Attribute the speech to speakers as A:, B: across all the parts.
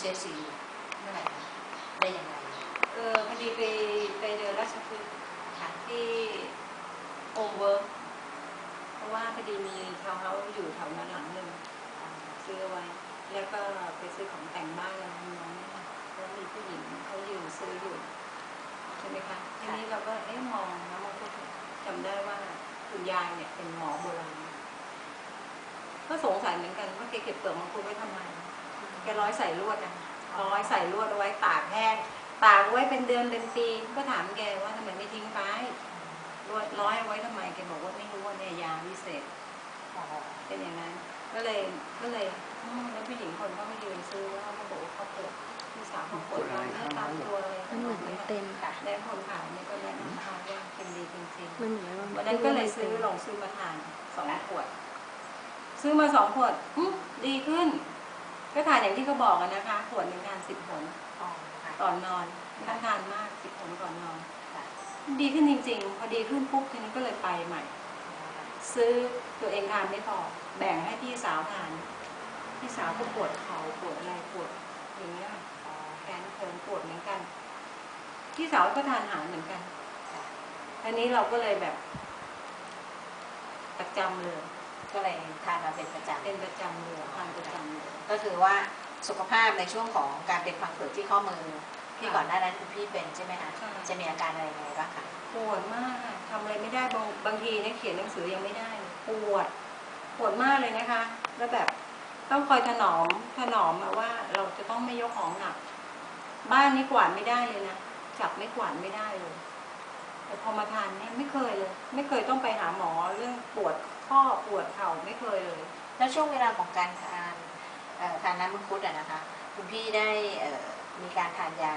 A: เซซีเมื่อไหร่คะได้ยังไง
B: เออพอดีไปไปเดินราชพฤกษ์
A: ค่ะ
B: ที่โอเวิร์เพราะว่าพอดีมีทาวน์เฮาส์อยู่แถวนั้นหลังหนึ่งซื้อไว้ แล้วก็ไปซื้อของแต่งบ้านแล้วน้องเนี่ยแล้วมีผู้หญิงเขายืนซื้ออยู่ใช่ไหมคะทีนี้เราก็เอ๊ะมองแล้วมันก็จำได้ว่าคุณยายเนี่ยเป็นหมอโบราณก็สงสัยเหมือนกันว่าแกเก็บเปลือกมังคุดไว้ทำไม ร้อยใส่ลวดนะร้อยใส่ลวดเอาไว้ตากแห้งตากไว้เป็นเดือนเป็นปีก็ถามแกว่าทำไมไม่ทิ้งไปลวดร้อยเอาไว้ทำไมแกบอกว่าไม่รู้ว่าเนี่ยยาวิเศษ
A: อ๋อ
B: เป็นอย่างนั้น ก็เลยก็เลยอืมแล้วผู้หญิงคนก็มายืนซื้อแล้วเขาก็บอกว่าเขาปวดพี่สาวเขาปวดตามเนื้อตามตัวเลย
C: มันเหมือนไม่เต็ม
A: ค่ะ
B: แล้วคนขายเนี่ยก็แนะนำทานว่าเป็นดีจริงๆ
C: มันเหมือนว่า
B: วันนั้นก็เลยซื้อลองซื้อมาทานสองขวด ซื้อมาสองขวดอืมดีขึ้น ก็ทานอย่างที่เขาบอกอะนะคะขวดหนึ่งทานสิบผล
A: อ๋อค่ะ
B: ก่อนนอนไม่ต้องทานมากสิบผลก่อนนอน
A: ค่ะ
B: ดีขึ้นจริง ๆ พอดีขึ้นปุ๊บทีนี้ก็เลยไปใหม่ ซื้อตัวเองทานไม่พอแบ่งให้พี่สาวทาน พี่สาวก็ปวดเข่าปวดอะไรปวดอย่างเงี้ย
A: อ๋อ
B: แขนเขินปวดเหมือนกัน พี่สาวก็ทานหายเหมือนกัน
A: ค่ะ
B: อันนี้เราก็เลยแบบประจำเลย
A: ก็เลยทานมาเป็นประจำ
B: เป็นประจำเลยทานประจำเลย
A: ก็คือว่าสุขภาพในช่วงของการเป็นพังผืดที่ข้อมือที่
B: ค่ะ
A: ก่อนหน้านั้นคุณพี่เป็นใช่ไหมคะ
B: ใช่
A: จะมีอาการอะไรยังไงบ้างคะ
B: ปวดมากอะทำอะไรไม่ได้บางบางทีเนี่ยเขียนหนังสือยังไม่ได้เลยปวดปวดมากเลยนะคะ แล้วแบบต้องคอยถนอมถนอมมาว่าเราจะต้องไม่ยกของหนัก บ้านนี้กวาดไม่ได้เลยนะจับไม่กวาดไม่ได้เลยแต่พอมาทานเนี่ยไม่เคยเลย ไม่เคยต้องไปหาหมอเรื่องปวด ข้อปวดเข่าไม่เคยเลย
A: แล้วช่วงเวลาของการทานเอ่อทานน้ำมังคุดอะนะคะ คุณพี่ได้เอ่อมีการทานยา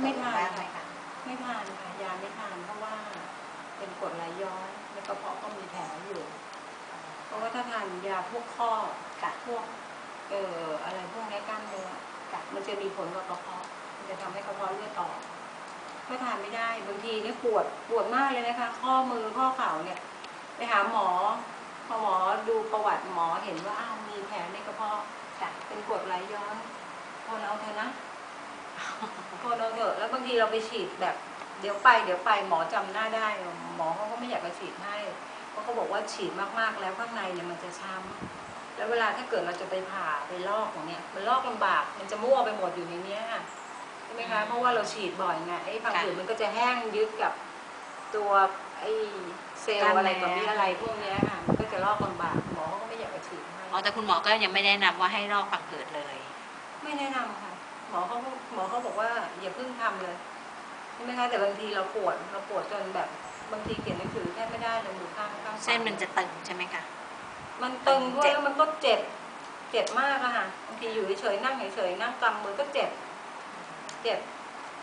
B: ไม่ทาน
A: บ้างไหมคะ
B: ไม่ทานค่ะยาไม่ทานเพราะว่าเป็นกรดไหลย้อนในกระเพาะก็มีแผลอยู่ เพราะว่าถ้าทานยาพวกข้อ
A: ค่ะ
B: พวกเอ่ออะไรพวกนี้กล้ามเนื้อ
A: ค่ะ
B: มันจะมีผลกับกระเพาะมันจะทำให้กระเพาะเลือดออกก็ทานไม่ได้บางทีเนี่ยปวดปวดมากเลยนะคะ ข้อมือข้อเข่าเนี่ย ไปหาหมอ พอหมอดูประวัติหมอเห็นว่าอ้าวมีแผลในกระเพาะ
A: ค่ะ
B: เป็นกรดไหลย้อนทนเอาเถอะนะทนเอาเถอะแล้วบางทีเราไปฉีดแบบ เดี๋ยวไปเดี๋ยวไปหมอจำหน้าได้ หมอเขาก็ไม่อยากจะฉีดให้เพราะเขาบอกว่าฉีดมากๆแล้วข้างในเนี่ยมันจะช้ำแล้วเวลาถ้าเกิดเราจะไปผ่าไปลอกของเนี่ยมันลอกลำบากมันจะมั่วไปหมดอยู่ในเนี้ยค่ะใช่ไหมคะเพราะว่าเราฉีดบ่อยไงไอ้พังผืดมันก็จะแห้งยึดกับตัวไอ้เซลล์อะไรต่อมีอะไรพวกเนี้ยค่ะมันก็ จะลอกลำบากหมอเขาก็ไม่อยากจะฉีดให้
A: อ๋อแต่คุณหมอก็ยังไม่แนะนำว่าให้ลอกพังผืดเลย
B: ไม่แนะนำค่ะ หมอเขาก็หมอเขาบอกว่าอย่าเพิ่งทำเลยใช่ไหมคะแต่บางทีเราปวดเราปวดจนแบบบางทีเขียนหนังสือแทบไม่ได้เลยมือข้างข้างขวา
A: เส้นมันจะตึงใช่ไหมคะ
B: มันตึงด้ว
A: เจ็
B: ย
A: บ
B: แล้วมันก็เจ็บ เจ็บมากอะค่ะบางทีอยู่เฉยๆนั่งเฉยๆนั่งกำมือก็เจ็บ เจ็บ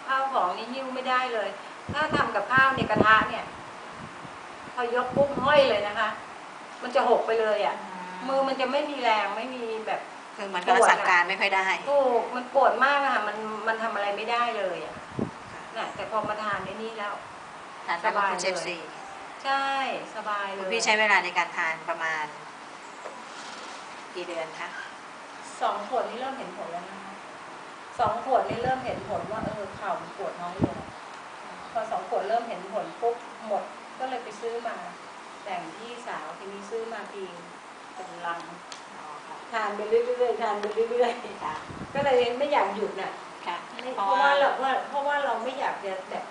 B: ข้าวของนี่หิ้วไม่ได้เลย ถ้าทำกับข้าวในกระทะเนี่ยพอยกปุ๊บห้อยเลยนะคะ มันจะหกไปเลยอะมือมันจะไม่มีแรงไม่มีแบบ
A: คือมันก็รักษาการไม่ค่อยได้
B: ถูกมันปวดมากอะค่ะ มันมันทำอะไรไม่ได้เลยอะน่ะแต่พอมาทานในนี้แล้ว
A: ทานน้ำมังคุด
B: ส
A: เช
B: บาย
A: ฟ
B: เลย
A: ซี
B: ใช่สบายเล
A: คุณ
B: ย
A: พี่ใช้เวลาในการทานประมาณ กี่เดือนคะ
B: สองขวดนี่เริ่มเห็นผลแล้วนะคะสองขวดนี่เริ่มเห็นผลว่าเออเข่ามันปวดน้อยลงพอสองขวดเริ่มเห็นผลปุ๊บหมดก็เลยไปซื้อมา แบ่งพี่สาวทีนี้ซื้อมาทีเป็นลัง
A: อ๋อค่ะ
B: ทานไปเรื่อยๆทานไปเรื่อย
A: ค่ะ
B: ๆก็เลยไม่อยากหยุดน่ะ
A: ค่ะ
B: ไม่
A: เพ
B: เพ
A: ราะ
B: ราะ
A: ว่า
B: ว่าเราว่าเพราะว่าเราไม่อยากจะแบบ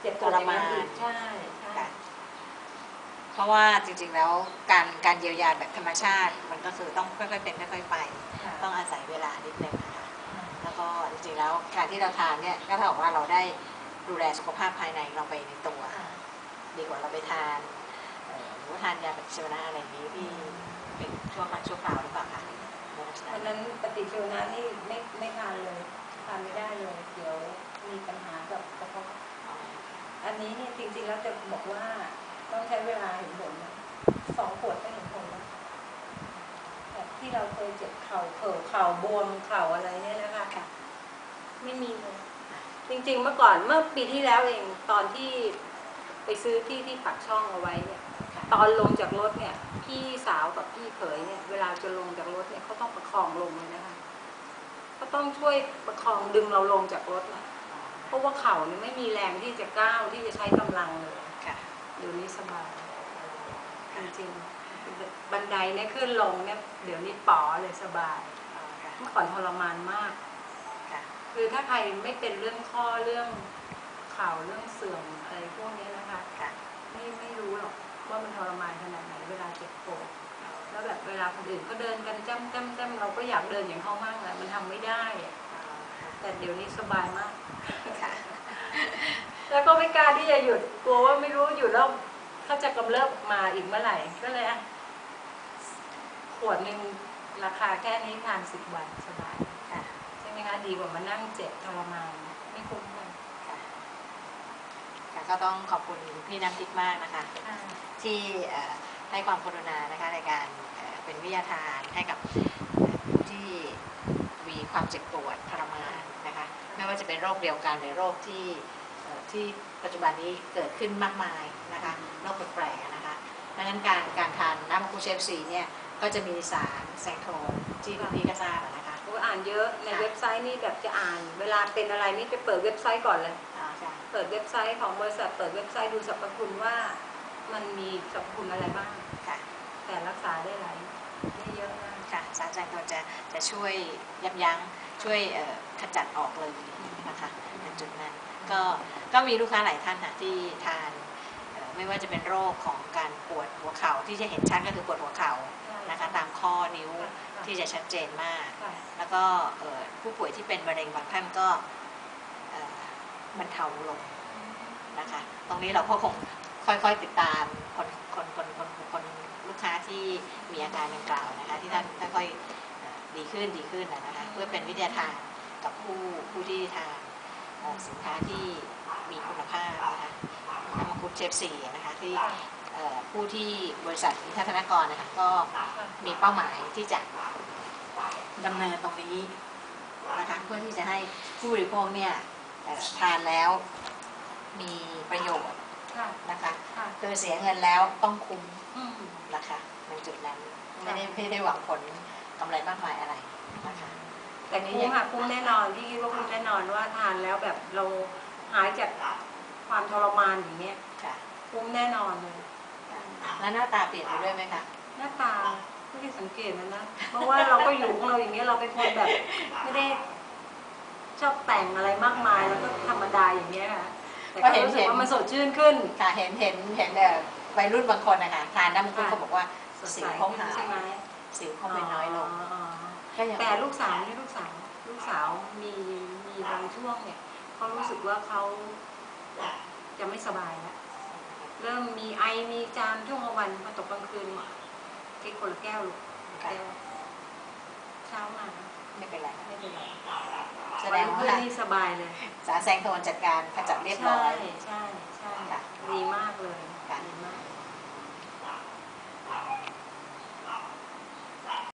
B: เจ็บปวดอย่างนั้นอีก
A: ทรมาน
B: ใช่ใช่
A: ค่ะเพราะว่าจริงๆแล้วการการเยียวยาแบบธรรมชาติ มันก็คือต้องค่อยๆเป็นค่อยๆไป
B: ค่ะ
A: ต้องอาศัยเวลานิดนึงนะคะแล้วก็จริงๆแล้วการที่เราทานเนี่ยก็เท่ากับว่าเราได้ดูแลสุขภาพภายในเราไปในตัว
B: ค่ะ
A: ดีกว่าเราไปทานเอ่อหรือ ว่าทานยาปฏิชีวนะอะไรอย่างนี้ที่เป็นช่วงครั้งชั่วคราวหรือเปล่าคะในลักษณะ
B: วันนั้นปฏิชีวนะนี่ไม่ไม่ทานเลยทานไม่ได้เลย เดี๋ยวมีปัญหากับกระเพาะ
A: อ๋อ
B: อันนี้เนี่ยจริงๆแล้วจะบอกว่าต้องใช้เวลาเห็นผลนะสองขวดก็เห็นผลแล้วแต่ที่เราเคยเจ็บเข่าเข่าเข่าบวมเข่าอะไรเนี่ยนะคะ
A: ค่ะ
B: ไม่มีเลยจริงๆเมื่อก่อนเมื่อปีที่แล้วเองตอนที่ไปซื้อที่ที่ปักช่องเอาไว้เนี่ย
A: ค่ะ
B: ตอนลงจากรถเนี่ย พี่สาวกับพี่เขยเนี่ย เวลาจะลงจากรถเนี่ยเขาต้องประคองลงเลยนะคะก็ต้องช่วยประคองดึงเราลงจากรถนะเพราะว่าเข่าเนี่ยไม่มีแรงที่จะก้าวที่จะใช้กำลังเลย
A: ค่ะ
B: เดี๋ยวนี้สบายจริงๆบันไดเนี่ยขึ้นลงเนี่ยเดี๋ยวนี้ป๋อเลยสบาย
A: อ๋อค่ะ
B: เมื่อก่อนทรมานมาก
A: ค่ะ
B: คือถ้าใครไม่เป็นเรื่องข้อเรื่องเข่าเรื่องเสื่อมอะไรพวกนี้นะคะ
A: ค่ะ
B: ไม่ไม่รู้หรอก ว่ามันทรมานขนาดไหนเวลาเจ็บปวดแล้วแบบเวลาคนอื่นก็เดินกันจ้ำจ้ำจ้ำเราก็อยากเดินอย่างเขามั่งอะมันทำไม่ได้อะ
A: อ๋อค่ะ
B: แต่เดี๋ยวนี้สบายมาก
A: ค่ะ
B: แล้วก็ไม่กล้าที่จะหยุดกลัวว่าไม่รู้หยุดแล้วเขาจะกำเริบมาอีกเมื่อไหร่ก็เลยอะขวดหนึ่งราคาแค่นี้ทานสิบวันสบาย
A: ค่ะ
B: ใช่ไหมคะดีกว่ามานั่งเจ็บทรมานไม่คุ้มกัน
A: ค่ะค่ะ ก็ต้องขอบคุณพี่น้ำทิพย์มากนะคะ ที่เอ่อให้ความกรุณานะคะในการเอ่อเป็นวิทยาทานให้กับเอ่อผู้ที่มีความเจ็บปวดทรมานนะคะไม่ว่าจะเป็นโรคเดียวกันหรือโรคที่เอ่อที่ปัจจุบันนี้เกิดขึ้นมากมายนะคะโรคแปลกๆนะคะดังนั้นการการทานน้ำมังคุดเชฟซีเนี่ยก็จะมีสารแซงโทนที่คุณพี่ก็ทราบอะนะคะ
B: โอ้อ่านเยอะในเว็บไซต์นี่แบบจะอ่าน เวลาเป็นอะไรนี่จะเปิดเว็บไซต์ก่อนเลย
A: อ่าค่ะ
B: เปิดเว็บไซต์ของบริษัท เปิดเว็บไซต์ดูสรรพคุณว่า มันมีสรรพคุณอะไรบ้าง
A: ค่ะ
B: แต่รักษาได้หลายได้เยอะมาก
A: ค่ะสารแซงโทนจะจะช่วยยับยั้งช่วยเอ่อขจัดออกเลยนะคะในจุดนั้นก็ก็มีลูกค้าหลายท่านนะที่ทานเอ่อไม่ว่าจะเป็นโรคของการปวดหัวเข่าที่จะเห็นชัดก็คือปวดหัวเข่านะคะตามข้อนิ้วที่จะชัดเจนมาก
B: ค่ะ
A: แล้วก็เอ่อผู้ป่วยที่เป็นมะเร็งบางท่านก็เอ่อ บรรเทาลงนะคะ ตรงนี้เราก็คงค่อยๆติดตามคนคนคนคนคนลูกค้าที่มีอาการดังกล่าวนะคะ ที่ท่านค่อยๆเอ่อดีขึ้นดีขึ้นนะนะคะ เพื่อเป็นวิทยาทานกับผู้ผู้ที่ทานเอ่อสินค้าที่มีคุณภาพนะคะน้ำมังคุดเชฟซีนะคะที่เอ่อผู้ที่บริษัทนิทัศนกรนะคะก็มีเป้าหมายที่จะดำเนินตรงนี้นะคะเพื่อที่จะให้ผู้บริโภคเนี่ยเอ่อ ทานแล้วมีประโยชน์
B: ค่ะ
A: นะคะ
B: ค่ะ
A: คือเสียเงินแล้วต้องคุ้ม
B: อืม
A: นะคะในจุดนั้น ไม่ได้ไม่ได้หวังผลกำไรมากมายอะไรนะคะ
B: แต่คุ้มค่ะคุ้มแน่นอนที่คิดว่าคุ้มแน่นอนว่าทานแล้วแบบเราหายจากความทรมานอย่างเงี้ย
A: ค่ะ
B: คุ้มแน่นอนเลย
A: ค่ะแล้วหน้าตาเปลี่ยนไปด้วยไหมคะ
B: หน้าตาไม่ได้สังเกตนะนะเพราะว่าเราก็อยู่ของเราอย่างเงี้ยเราเป็นคนแบบ ไม่ได้ ชอบแต่งอะไรมากมายแล้วก็ธรรมดาอย่างเงี้ยค่ะแต่ก็รู้สึกว่ามันสดชื่นขึ้น
A: ค่ะเห็นเห็นเห็นเอ่อวัยรุ่นบางคนนะคะทานน้ำมันกุ้ง
B: ค่ะ
A: เขาบอกว่า
B: สด
A: สิ
B: ใส
A: วเขา
B: ขึ้น
A: หาย
B: ใช่ไหม
A: สิวเขาเป็นน้อยลง
B: อ๋อ
A: ก็ยัง
B: แต่ลูกสาวนี่ลูกสาวลูกสาวมีมีบางช่วงเนี่ยเขารู้สึกว่าเขาจะไม่สบายแล้วเริ่มมีไอมีจามช่วงกลางวันพอตกกลางคืนเก็คนละแก้วลูกแก้วเช้ามา
A: ไม่เป็นไร
B: ไม่เป็นไร
A: แส ดงว่า
B: นี่สบายเลย
A: สารแสงโทนจัดการขจัดเรียบร้อย
B: ใช่ใช่ใช่ดีมากเล
A: ย